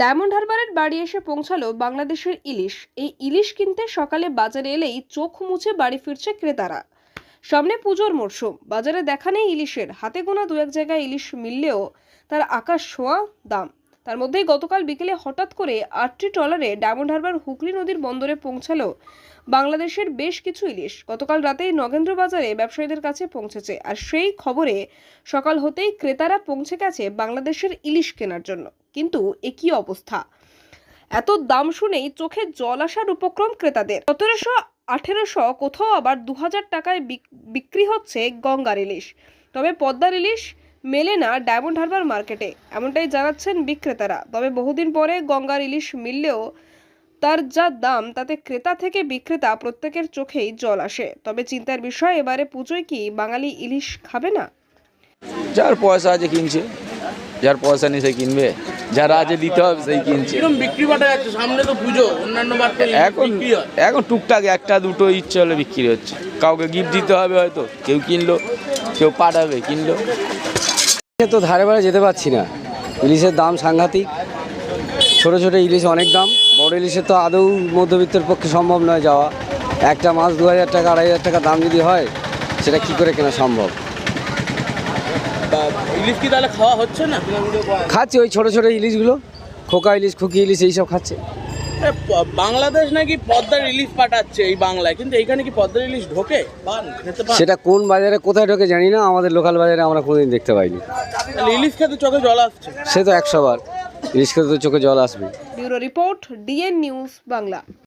Diamond হারবারের বাড়ি এসে পৌঁছালো বাংলাদেশের ইলিশ। এই ইলিশ কিনতে সকালে বাজারে এলেই চোখ মুছে বাড়ি ফিরছে ক্রেতারা। সামনে পুজোর মরশুম। বাজারে দেখা নেই ইলিশের। হাতে গোনা দু এক জায়গায় ইলিশ মিললেও তার আকাশ ছোঁয়া দাম। তার মধ্যেই গতকাল বিকেলে হঠাৎ করে আটটি ট্রলারে ডায়মন্ড হারবার হুগলি নদীর বন্দরে পৌঁছালো বাংলাদেশের বেশ কিছু ইলিশ। গতকাল রাতেই নগেন্দ্র বাজারে ব্যবসায়ীদের কাছে পৌঁছেছে আর সেই খবরে সকাল হতেই ক্রেতারা পৌঁছে গেছে বাংলাদেশের ইলিশ কেনার জন্য। কিন্তু একই অবস্থা? এত দাম শুনেই চোখে জল আসার উপক্রম ক্রেতাদের। সতেরোশো আঠেরোশো কোথাও আবার দু হাজার টাকায় বিক- বিক্রি হচ্ছে গঙ্গার ইলিশ। তবে পদ্মার ইলিশ মেলে না ডায়মন্ড হারবার মার্কেটে এমনটাই জানাচ্ছেন বিক্রেতারা। তবে বহুদিন পরে গঙ্গার ইলিশ মিললেও তার যা দাম তাতে ক্রেতা থেকে বিক্রেতা প্রত্যেকের চোখেই জল আসে। তবে চিন্তার বিষয় এবারে পুজোয় কি বাঙালি ইলিশ খাবে না? যার পয়সা আছে কিনছে। যার পয়সা নেই সে কিনবে। যারা আছে দিতে হবে সেই কিনছে। বিক্রি সামনে তো পুজো অন্যান্য এখন এখন টুকটাক একটা দুটো ইচ্ছে হলে বিক্রি হচ্ছে। কাউকে গিফট দিতে হবে হয়তো কেউ কিনলো কেউ পাঠাবে কিনলো। তো ধারে বারে যেতে পারছি না। ইলিশের দাম সাংঘাতিক। ছোট ছোট ইলিশ অনেক দাম। বড় ইলিশের তো আদৌ মধ্যবিত্তের পক্ষে সম্ভব নয় যাওয়া। একটা মাছ দু হাজার টাকা আড়াই হাজার টাকা দাম যদি হয় সেটা কি করে কেনা সম্ভব? ইলিশ কি তাহলে খাওয়া হচ্ছে না? খাচ্ছে ওই ছোট ছোট ইলিশগুলো। খোকা ইলিশ খুকি ইলিশ এইসব খাচ্ছে। বাংলাদেশ নাকি পদ্মার রিলিফ পাঠাচ্ছে এই বাংলায়? কিন্তু এইখানে কি পদ্মার রিলিফ ঢোকে? সেটা কোন বাজারে কোথায় ঢোকে জানি না আমাদের লোকাল বাজারে আমরা কোনোদিন দেখতে পাইনি। রিলিফ খেতে চোখে জল আসছে। সে তো একশো বার। ইলিশ খেতে তো চোখে জল আসবে bureau report DN news Bangla.